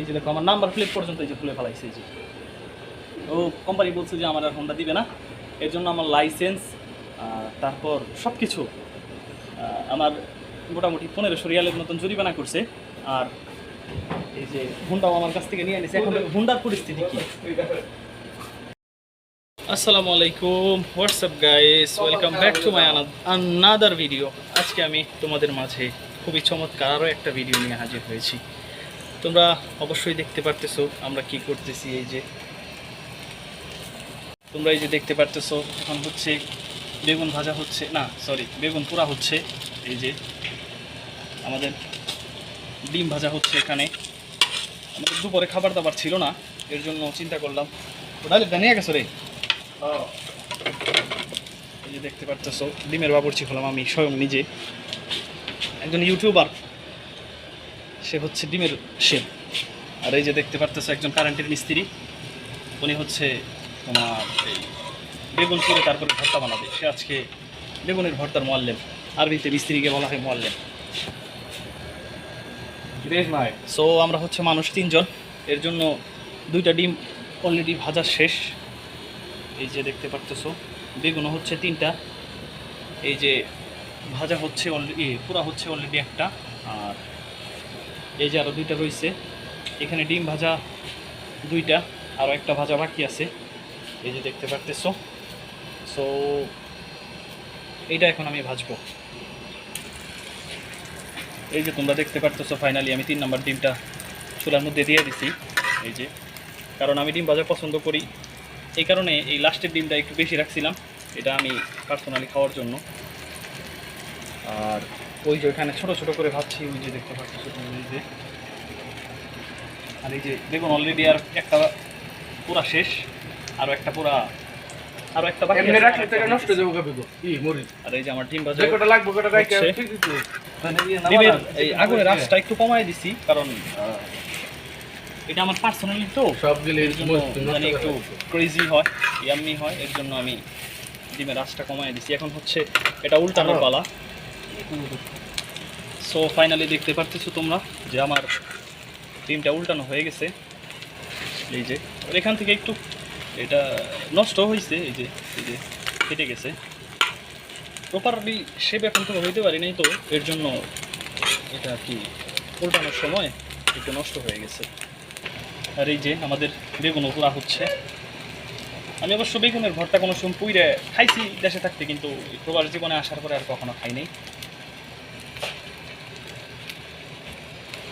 এই যে দেখো, আমার নাম্বার প্লেট পর্যন্ত এই যে খুলে ফেলাইছে, এই যে। ও কোম্পানি বলছে যে আমার আর হোন্ডা দিবে না। এর জন্য আমার লাইসেন্স তারপর সব কিছু আমার মোটামুটি পনেরোশো রিয়ালের মতন জরিমানা করছে। আর এই যে হুন্ডাও আমার কাছ থেকে নিয়ে এনেছে। এখন হুন্ডার পরিস্থিতি কি? আসসালামু আলাইকুম। What's up guys welcome back to my another video আজকে আমি তোমাদের মাঝে খুবই চমৎকার আরও একটা ভিডিও নিয়ে হাজির হয়েছি। তোমরা অবশ্যই দেখতে পারতেছো আমরা কি করতেছি এই যে। তোমরা এই যে দেখতে পারতেছো এখন হচ্ছে বেগুন ভাজা হচ্ছে না সরি বেগুন পোড়া হচ্ছে এই যে আমাদের ডিম ভাজা হচ্ছে এখানে। আমাদের দুপুরে খাবার দাবার ছিল না এর জন্য চিন্তা করলাম ওটালে জানিয়ে গেছো রে? এই যে দেখতে পারতেছো ডিমের বাবুর্চি হলাম আমি স্বয়ং নিজে। একজন ইউটিউবার। সে হচ্ছে ডিমের শেফ আর এই যে দেখতে পারতেছো একজন কারেন্টের মিস্ত্রি উনি হচ্ছে তোমার এই বেগুন করে তারপরে ভর্তা বানাবে। সে আজকে বেগুনের ভর্তার মোয়াল্লেম। আরবিতে মিস্ত্রিকে বলা হয় মোয়াল্লেম। সো আমরা হচ্ছে মানুষ তিনজন। এর জন্য দুইটা ডিম অলরেডি ভাজা শেষ। এই যে দেখতে পারতেছো বেগুনও হচ্ছে তিনটা। এই যে ভাজা হচ্ছে অলরেডি পুরা হচ্ছে অলরেডি একটা। আর এই যে আরও দুইটা রয়েছে, এখানে ডিম ভাজা দুইটা আরও একটা ভাজা বাকি আছে। এই যে দেখতে পারতেছো। সো এইটা এখন আমি ভাজবো। এই যে তোমরা দেখতে পারতেছো ফাইনালি আমি তিন নম্বর ডিমটা চুলার মধ্যে দিয়ে দিছি। এই যে, কারণ আমি ডিম ভাজা পছন্দ করি। এই কারণে এই লাস্টের ডিমটা একটু বেশি রাখছিলাম। এটা আমি পার্সোনালি খাওয়ার জন্য। আর ওই যে ওইখানে ছোটো ছোটো করে ভাবছি ওই যে দেখতে পাচ্ছি এই যে। আর এই যে দেখুন অলরেডি আর একটা পুরা শেষ আরও একটা পুরা আরও একটা বাকি এমনি রাখলে তো নষ্ট হয়ে যাবে কবে ই মরি আর এই যে আমার ডিম ভাজা কটা লাগবে কটা রাখে হচ্ছে। ঠিকই ডিমের এই আগুনের আঁচটা একটু কমায় দিছি কারণ এটা আমার পার্সোনালি তো। সব এর জন্য মানে একটু ক্রেজি হয় ইয়াম্মি হয় এর জন্য আমি ডিমের আঁচটা কমায় দিছি। এখন হচ্ছে এটা উল্টানোর? পালা। সো ফাইনালি দেখতে পারতেছো তোমরা যে আমার ডিমটা উল্টানো হয়ে গেছে। এই যে এখান থেকে একটু এটা নষ্ট হয়েছে এই যে এই যে কেটে গেছে। প্রপারলি শেপ এখন তো হইতে পারি নাই তো, এর জন্য এটা কি উল্টানোর সময় একটু নষ্ট হয়ে গেছে। আর এই যে, আমাদের বেগুন পোড়া হচ্ছে। আমি অবশ্য বেগুনের ভর্তা কোনো সময় পুইরে খাইছি দেশে থাকতে, কিন্তু এই প্রবাস জীবনে আসার পরে আর কখনো খাই নাই।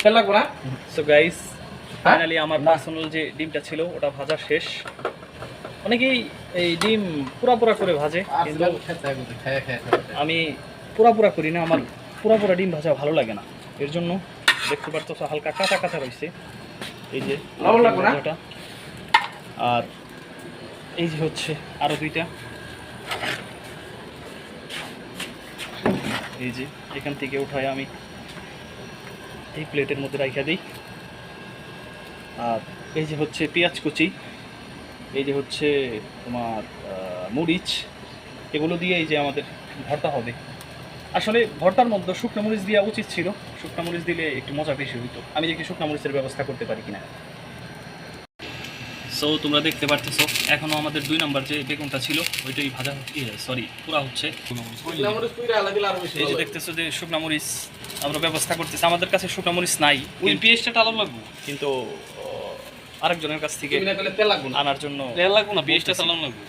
তেল লাগবে না। So guys? ফাইনালি আমার পার্সোনাল যে ডিমটা ছিল ওটা ভাজা শেষ। অনেকেই এই ডিম পুরা পুরা করে ভাজে কিন্তু আমি পুরা পুরা করি না আমার পুরা পুরা ডিম ভাজা ভালো লাগে না। এর জন্য দেখতে পারতো হালকা কাঁচা কাঁচা রয়েছে। এই যে ভাজাটা। আর এই যে হচ্ছে আরও দুইটা। এই যে এখান থেকে উঠায় আমি এই প্লেটের মধ্যে রাখা দিই। আর এই যে হচ্ছে পেঁয়াজ কুচি, এই যে হচ্ছে তোমার মরিচ, এগুলো দিয়ে এই যে আমাদের ভর্তা হবে। আসলে ভর্তার মধ্যে শুকনো মরিচ দেওয়া উচিত ছিল। শুকনো মরিচ দিলে একটু মজা বেশি হইতো। আমি দেখি শুকনো মরিচের ব্যবস্থা করতে পারি কিনা। সো তোমরা দেখতে পারতেছো এখনও আমাদের দুই নাম্বার যে বেগুনটা ছিল ওইটাই ভাজা সরি পুরা হচ্ছে। এই যে দেখতেছো যে শুকনা মরিচ আমরা ব্যবস্থা করতেছি। আমাদের কাছে শুকনা মরিচ নাই ওই পেঁয়াজটা টালার লাগবো। কিন্তু আরেকজনের কাছ থেকে আনার জন্য তেল লাগবো না পেঁয়াজটা চালানো লাগবো।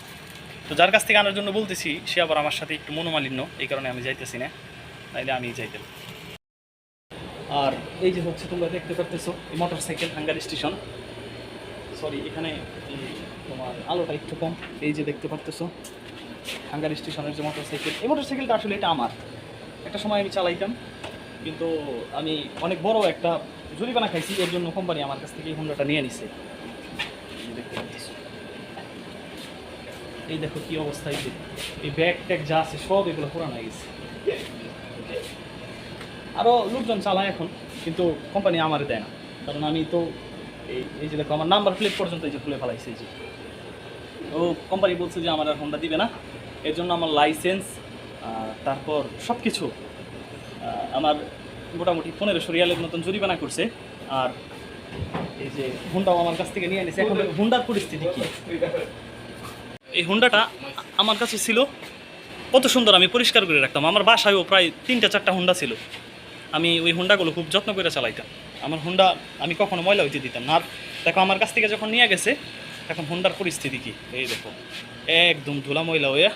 তো যার কাছ থেকে আনার জন্য বলতেছি সে আবার আমার সাথে একটু মনোমালিন্য এই কারণে আমি যাইতেছি না নাইলে আমি যাইতাম আর এই যে হচ্ছে তোমরা দেখতে পারতেছো motor cycle hangar station. Sorry এখানে তোমার আলোটা একটু কম। এই যে দেখতে পারতেছো হাঙ্গার স্টেশনের যে মোটর সাইকেল এই মোটর সাইকেলটা আসলে এটা আমার। একটা সময় আমি চালাইতাম, কিন্তু আমি অনেক বড় একটা জরিমানা খাইছি, এর জন্য কোম্পানি আমার কাছ থেকে এই হোন্ডাটা নিয়ে নিছে। দেখতে এই দেখো কি অবস্থা, এই এই ব্যাগ ট্যাগ যা আছে সব এগুলো পুরানো হয়ে গেছে। আরও লোকজন চালায় এখন, কিন্তু কোম্পানি আমার দেয় না। কারণ আমি তো এই যে দেখো, আমার নাম্বার প্লেট পর্যন্ত এই যে খুলে ফেলাইছে, এই যে। ও কোম্পানি বলছে যে আমার আর হোন্ডা দিবে না। এর জন্য আমার লাইসেন্স তারপর সব কিছু আমার মোটামুটি পনেরোশো রিয়ালের মতন জরিমানা করছে। আর এই যে হুন্ডাও আমার কাছ থেকে নিয়ে নিয়েছে এখন হুন্ডার পরিস্থিতি কি? এই হুন্ডাটা আমার কাছে ছিল, কত সুন্দর আমি পরিষ্কার করে রাখতাম। আমার বাসায়ও প্রায় তিনটা চারটা হুন্ডা ছিল। আমি ওই হুন্ডাগুলো খুব যত্ন করে চালাইতাম। আমার হুন্ডা আমি কখনো ময়লা হইতে দিতাম না। আর দেখো, আমার কাছ থেকে যখন নিয়ে গেছে, এখন হুন্ডার পরিস্থিতি কি? এই দেখো, একদম ধুলা ময়লা হয়ে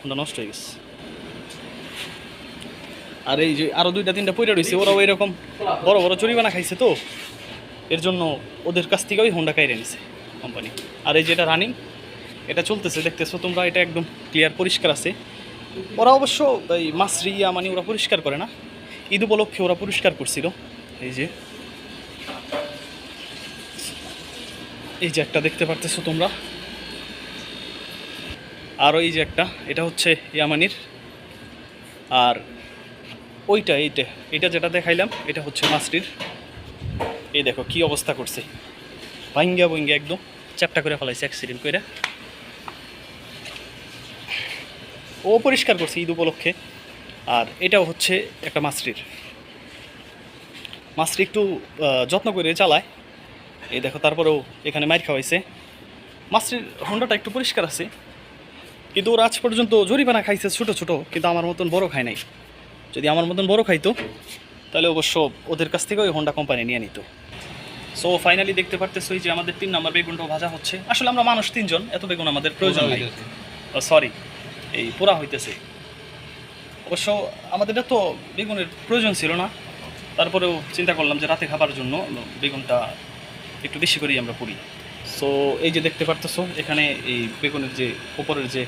হুন্ডা নষ্ট হয়ে গেছে। আর এই যে আরও দুইটা, তিনটা পইরা রয়েছে ওরাও এরকম বড় বড় জরিমানা খাইছে তো। এর জন্য ওদের কাছ থেকে ওই হোন্ডা কাইরে নিছে কোম্পানি আর এই যেটা রানিং এটা চলতেছে, দেখতেছো তোমরা, এটা একদম ক্লিয়ার পরিষ্কার আছে। ওরা অবশ্য, এই মাছরি ইয়া মানে ওরা পরিষ্কার করে না। ঈদ উপলক্ষে ওরা পরিষ্কার করছিল। এই যে এই যে একটা দেখতে পারতেছো তোমরা। আর এই যে একটা, এটা হচ্ছে ইয়ামানির। আর ওইটা, এইটা, এটা যেটা দেখাইলাম, এটা হচ্ছে মাছটির। এই দেখো কি অবস্থা করছে। ভাঙ্গা ভঙ্গা একদম, চ্যাপটা করে ফেলাইছে অ্যাক্সিডেন্ট করে ও পরিষ্কার করছে ঈদ উপলক্ষে। আর এটাও হচ্ছে একটা মাছরির মাছরি একটু যত্ন করে চালায়। এই দেখো তারপরেও এখানে মাইর খাওয়াইছে। মাছরির হন্ডাটা একটু পরিষ্কার আছে কিন্তু ওরা আজ পর্যন্ত জরিমানা খাইছে ছোট ছোট কিন্তু আমার মতন বড় খায় নাই। যদি আমার মতন বড় খাইতো তাহলে অবশ্য ওদের কাছ থেকে ওই হোন্ডা কোম্পানি নিয়ে নিত। সো ফাইনালি দেখতে পারতেছো এই যে আমাদের তিন নম্বর বেগুনটাও ভাজা হচ্ছে। আসলে আমরা মানুষ তিনজন এত বেগুন আমাদের প্রয়োজন নাই। সরি এই পোড়া হইতেছে। অবশ্য আমাদের তো বেগুনের প্রয়োজন ছিল না। তারপরেও চিন্তা করলাম যে রাতে খাবার জন্য বেগুনটা একটু বেশি করেই আমরা পুরি সো এই যে দেখতে পারতেছো, এখানে এই বেগুনের যে উপরের যে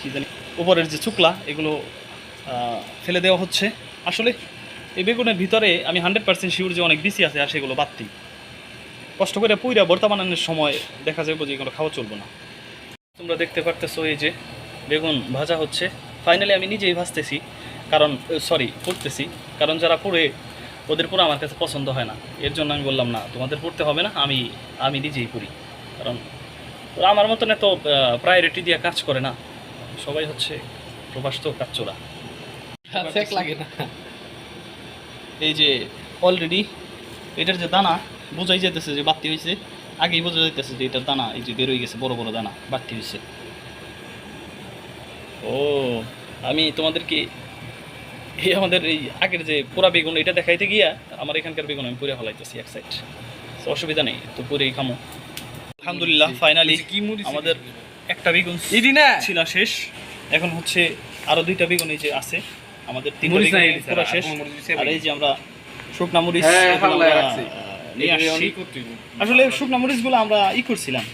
কি জানি, উপরের যে চুকলা এগুলো ফেলে দেওয়া হচ্ছে। আসলে এই বেগুনের ভিতরে আমি হান্ড্রেড পার্সেন্ট শিওর যে অনেক বেশি আছে আর সেগুলো বাড়তি কষ্ট করে পুইরা ভর্তা বানানোর সময় দেখা যাবে যে এগুলো খাওয়া চলবে না। তোমরা দেখতে পারতেছো এই যে বেগুন ভাজা হচ্ছে। ফাইনালি আমি নিজেই ভাজতেছি, কারণ সরি পড়তেছি কারণ যারা পড়ে ওদের পড়া আমার কাছে পছন্দ হয় না। এর জন্য আমি বললাম না তোমাদের পড়তে হবে না আমি আমি নিজেই পড়ি। কারণ ওরা আমার মতন এত প্রায়োরিটি দিয়ে কাজ করে না। সবাই হচ্ছে প্রবাস তো কাজ চোরা লাগে না। এই যে অলরেডি এটার যে দানা বোঝাই যেতেছে যে বাড়তি হয়েছে আগেই বোঝা যাইতেছে যে এটার দানা এই যে বেরোয় গেছে বড় বড় দানা বাড়তি হয়েছে ও আমি তোমাদেরকে এই আমাদের এই আগের যে পোড়া বেগুন এটা দেখাইতে গিয়া আমার এখানকার বেগুন আমি পুরে ফলাইতেছি এক সাইড তো অসুবিধা নেই তো পুরেই খামো। আলহামদুলিল্লাহ ফাইনালি আমাদের একটা বেগুন ইডি না ছিল শেষ। এখন হচ্ছে আরও দুইটা বেগুন এই যে আছে আমাদের তিনটা বেগুন পুরো শেষ। আর এই যে আমরা শুকনা মরিচ হ্যাঁ, নিয়ে আসছি। আসলে শুকনা মরিচগুলো আমরা ই করছিলাম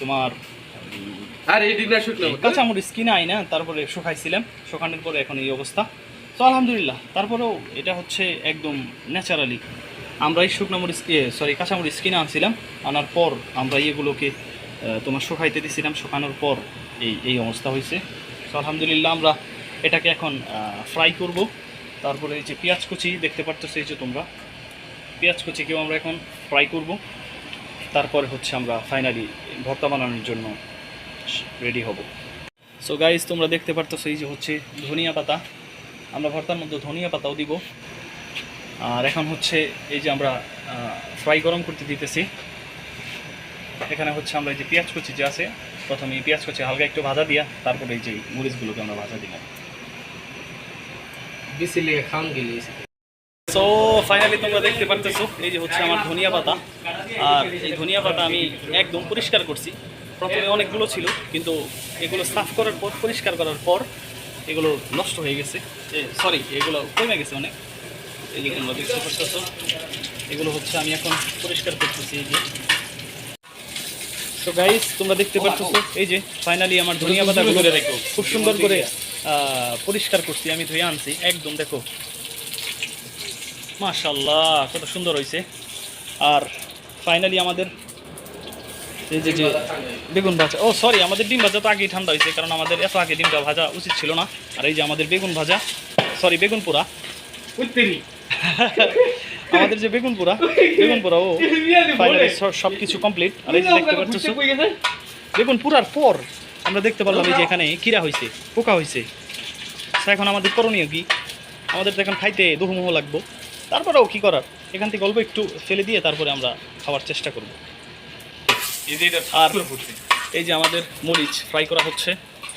তোমার আর ইডি না শুকনো কাঁচা মরিচ কিনে আই না তারপরে শুকাইছিলাম। শুকানোর পরে এখন এই অবস্থা। তো আলহামদুলিল্লাহ, তারপরেও এটা হচ্ছে একদম ন্যাচারালি। আমরা এই শুকনো মরিচ সরি কাঁচা মরিচ কিনে আনছিলাম, আনার পর আমরা এগুলোকে তোমার শুকাইতে দিছিলাম, শুকানোর পর এই এই অবস্থা হয়েছে তো আলহামদুলিল্লাহ আমরা এটাকে এখন ফ্রাই করব। তারপরে এই যে পেঁয়াজ কুচি দেখতে পারতেছো এই যে তোমরা। পেঁয়াজ কুচিকেও আমরা এখন ফ্রাই করব। তারপরে হচ্ছে আমরা ফাইনালি ভর্তা বানানোর জন্য রেডি হব। সো গাইজ তোমরা দেখতে পারতেছো এই যে হচ্ছে ধনিয়া পাতা। আমরা ভর্তার মধ্যে ধনিয়া পাতাও দিব। আর এখন হচ্ছে এই যে আমরা ফ্রাই গরম করতে দিতেছি। এখানে হচ্ছে আমরা এই যে পেঁয়াজ কুচি যে আছে প্রথমে এই পেঁয়াজ কুচি হালকা একটু ভাজা দিয়া তারপরে এই যে মরিচগুলোকে আমরা ভাজা দিলাম। সো ফাইনালি তোমরা দেখতে পারতেছো এই যে হচ্ছে আমার ধনিয়া পাতা। আর এই ধনিয়া পাতা আমি একদম পরিষ্কার করছি। প্রথমে অনেকগুলো ছিল কিন্তু এগুলো সাফ করার পর পরিষ্কার করার পর এগুলো নষ্ট হয়ে গেছে। সরি এগুলো কমে গেছে অনেক। এই যে তোমরা দেখতে পারতেছো এগুলো হচ্ছে আমি এখন পরিষ্কার করতেছি এই যে। তো গাইস তোমরা দেখতে পারতেছো এই যে ফাইনালি আমার ধনিয়া পাতাগুলো খুব সুন্দর করে আহ, পরিষ্কার করছি আমি ধুয়ে আনছি। একদম দেখো। মাশাল্লাহ কত সুন্দর হয়েছে আর ফাইনালি আমাদের এই যে যে বেগুন ভাজা। ও সরি আমাদের ডিম ভাজা তো আগেই ঠান্ডা হয়েছে কারণ আমাদের এত আগে ডিমটা ভাজা উচিত ছিল না। আর এই যে আমাদের বেগুন ভাজা সরি বেগুন পোড়া। আমাদের যে বেগুন পোড়া বেগুন পোড়া ও ফাইনালি সব কিছু কমপ্লিট আর এই যে দেখতে পাচ্ছ বেগুন পুরার পর আমরা দেখতে পারলাম এই যে এখানে কিরা হয়েছে পোকা হয়েছে। এখন আমাদের করণীয় কি? আমাদের তো এখন খাইতে দুহুমুহ লাগবো। তারপরেও কি করার? এখান থেকে অল্প একটু ফেলে দিয়ে তারপরে আমরা খাওয়ার চেষ্টা করব। এই যে এটা আর এই যে আমাদের মরিচ ফ্রাই করা হচ্ছে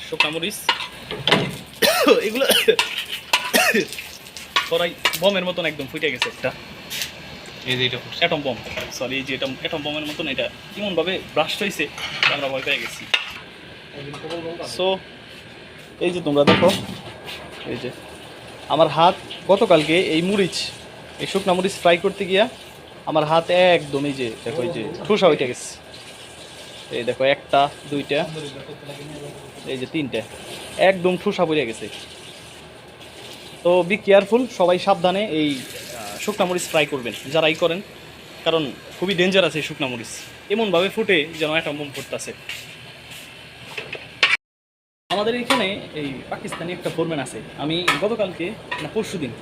শুকনা মরিচ। এগুলো কড়াই বমের মতন একদম ফুটে গেছে একটা। এই যে এটা অ্যাটম বম সরি এই যে এটা অ্যাটম বমের মতন এটা এমনভাবে ব্রাস্ট হয়েছে আমরা ভয় পেয়ে গেছি। সো এই যে তোমরা দেখো এই যে আমার হাত গতকালকে এই মরিচ এই শুকনা মরিচ ফ্রাই করতে গিয়া আমার হাত একদম এই যে দেখো এই যে ঠোসা উঠে গেছে। এই দেখো, একটা, দুইটা, এই যে তিনটে, একদম ঠোসা পড়ে গেছে। তো বি কেয়ারফুল সবাই সাবধানে এই শুকনা মরিচ ফ্রাই করবেন যারাই করেন, কারণ খুবই ডেঞ্জার আছে এই শুকনা মরিচ। এমনভাবে ফুটে যেন একটা মোম ফুটতেছে। আমাদের এখানে এই পাকিস্তানি একটা ফোরম্যান আছে। আমি গতকালকে না পরশু দিন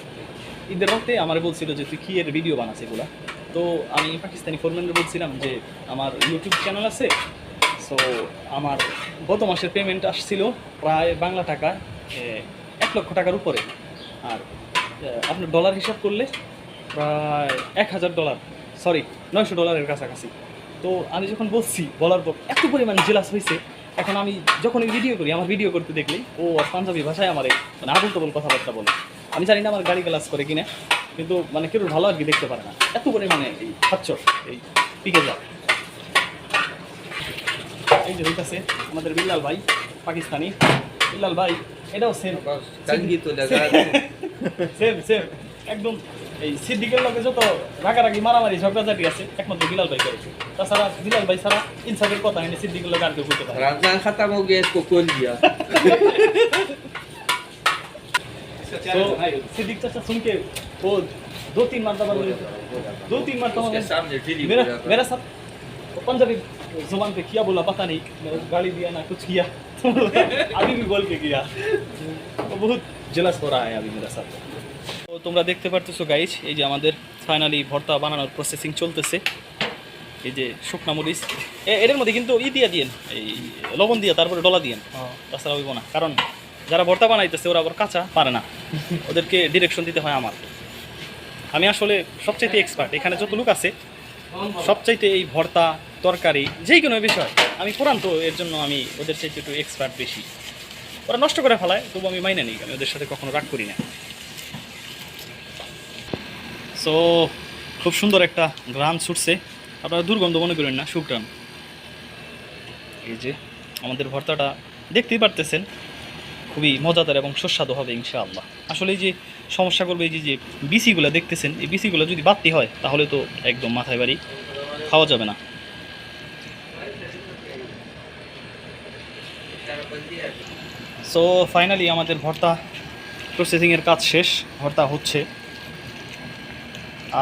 ঈদের রক্তে আমার বলছিল যে, তুই কি এর ভিডিও বানাস এগুলা? তো আমি পাকিস্তানি ফোরম্যানকে বলছিলাম যে আমার ইউটিউব চ্যানেল আছে। সো আমার গত মাসের পেমেন্ট আসছিল প্রায় বাংলা টাকা এক লক্ষ টাকার উপরে। আর আপনার ডলার হিসাব করলে প্রায় এক হাজার ডলার সরি নয়শো ডলারের কাছাকাছি। তো আমি যখন বলছি, বলার পর এত পরিমাণ জেলাস হয়েছে এখন আমি যখন ভিডিও করি, আমার ভিডিও করতে দেখলেই, ও পাঞ্জাবি ভাষায় আমার মানে আবুল তবল কথাবার্তা বলে। আমি জানি না আমার গাড়ি গ্লাস করে কিনা। কিন্তু মানে কেউ ভালো আর কি দেখতে পারে না। এত করে মানে এই খাচ্ছ এই পিকে যা এই যে হইতাছে আমাদের বিল্লাল ভাই পাকিস্তানি। বিল্লাল ভাই এটাও সেম সেম সেম একদম এই সিদ্দিকের লোকে যত রাগারাগি মারামারি ঝগড়াঝাটি আছে একমাত্র বিলাল ভাই করেছে তাছাড়া বিলাল ভাই ছাড়া ইনসাফের কথা হয়নি সিদ্দিকের লোক আর কেউ করতে পারে সিদ্দিক চাষা শুনকে वो दो तीन मरतबा दो तीन मरतबा उसके सामने ढीली मेरा हो जाता है। मेरा साथ वो पंजाबी जुबान पे किया बोला पता नहीं मेरे को गाली दिया ना कुछ किया अभी भी बोल के किया तो बहुत जलस हो रहा है अभी मेरा साथ তো তোমরা দেখতে পারতেছো গাইজ এই যে আমাদের ফাইনালি ভর্তা বানানোর প্রসেসিং চলতেছে এই যে শুকনা মরিচ এ- এর মধ্যে কিন্তু ই দিয়ে দিয়েন এই লবণ দিয়ে তারপরে ডলা দিয়েন তাছাড়া হইব না কারণ যারা ভর্তা বানাইতেছে ওরা আবার কাঁচা পারে না ওদেরকে ডিরেকশন দিতে হয় আমার আমি আসলে সবচাইতে এক্সপার্ট এখানে যত লোক আছে, সবচাইতে এই ভর্তা, তরকারি, যে কোনো বিষয়, আমি কোরআন তো এর জন্য আমি ওদের চাইতে একটু এক্সপার্ট বেশি। ওরা নষ্ট করে ফেলায়, তবু আমি মাইনে নিই, আমি ওদের সাথে কখনো রাগ করি না। সো খুব সুন্দর একটা গ্রাম ছুটছে। আপনারা দুর্গন্ধ মনে করেন না সুগ্রাম এই যে, আমাদের ভর্তাটা দেখতেই পারতেছেন, খুবই মজাদার এবং সুস্বাদু হবে ইনশাআল্লাহ। আসলে এই যে সমস্যা করবে এই যে বিসিগুলো দেখতেছেন, এই বিসিগুলো যদি বাড়তি হয়, তাহলে তো একদম মাথায় বাড়ি খাওয়া যাবে না। সো ফাইনালি আমাদের ভর্তা প্রসেসিংয়ের কাজ শেষ, ভর্তা হচ্ছে।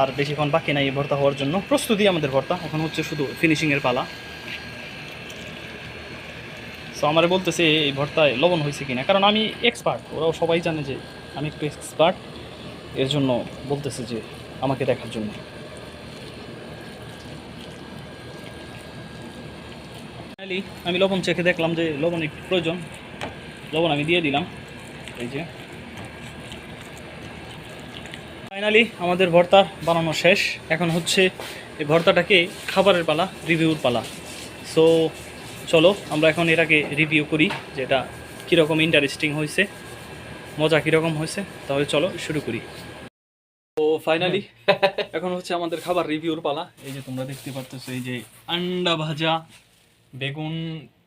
আর বেশিক্ষণ বাকি নাই ভর্তা হওয়ার জন্য। প্রস্তুতি আমাদের ভর্তা, এখন হচ্ছে শুধু ফিনিশিংয়ের পালা। সো আমারে বলতেছে এই ভর্তায় লবণ হয়েছে কিনা, কারণ আমি এক্সপার্ট ওরাও সবাই জানে যে আমি একটু এক্সপার্ট এর জন্য বলতেছে যে আমাকে দেখার জন্য। Finally, আমি লবণ চেখে দেখলাম যে লবণ একটু প্রয়োজন। লবণ আমি দিয়ে দিলাম। এই যে। ফাইনালি আমাদের ভর্তা বানানো শেষ। এখন হচ্ছে এই ভর্তাটাকে খাবারের পালা রিভিউর পালা। সো চলো আমরা এখন এটাকে রিভিউ করি যে এটা কীরকম ইন্টারেস্টিং হয়েছে। মজা কীরকম হয়েছে? তাহলে চলো শুরু করি। তো ফাইনালি এখন হচ্ছে আমাদের খাবার রিভিউর পালা। এই যে তোমরা দেখতে পারতেছো এই যে আন্ডা ভাজা বেগুন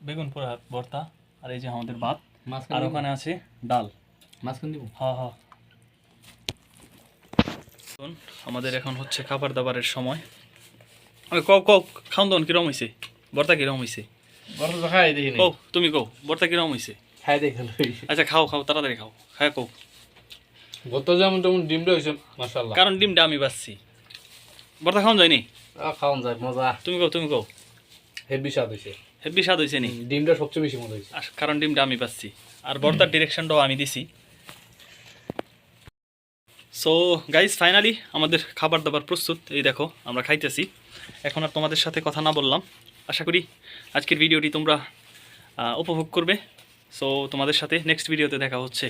বেগুন পোড়া ভর্তা আর এই যে আমাদের ভাত। আর ওখানে আছে ডাল। মাঝখান দিব? হ্যাঁ হ্যাঁ। শোন, আমাদের এখন হচ্ছে খাবার দাবারের সময়। কও কও খাওন দাওন কিরম হয়েছে ভর্তা কিরম হয়েছে বড় তো খাই দেখি কও তুমি কও ভর্তা কিরম হয়েছে খাই দেখে আচ্ছা খাও খাও তাড়াতাড়ি খাও। হ্যাঁ কও গত যেমন তেমন ডিমটা হয়েছে মাসাল্লাহ কারণ ডিমটা আমি বাচ্ছি। ভর্তা খাওন যায়নি? খাওয়ান যায় মজা। তুমি কও তুমি কও। হেভি স্বাদ হয়েছে হেব্বি স্বাদ হয়েছে নি? ডিমটা সবচেয়ে বেশি মজা হয়েছে কারণ ডিমটা আমি পাচ্ছি আর ভর্তার ডিরেকশনটাও আমি দিছি। সো গাইজ ফাইনালি আমাদের খাবার দাবার প্রস্তুত। এই দেখো আমরা খাইতেছি। এখন আর তোমাদের সাথে কথা না বললাম। আশা করি আজকের ভিডিওটি তোমরা উপভোগ করবে। সো তোমাদের সাথে নেক্সট ভিডিওতে দেখা হচ্ছে।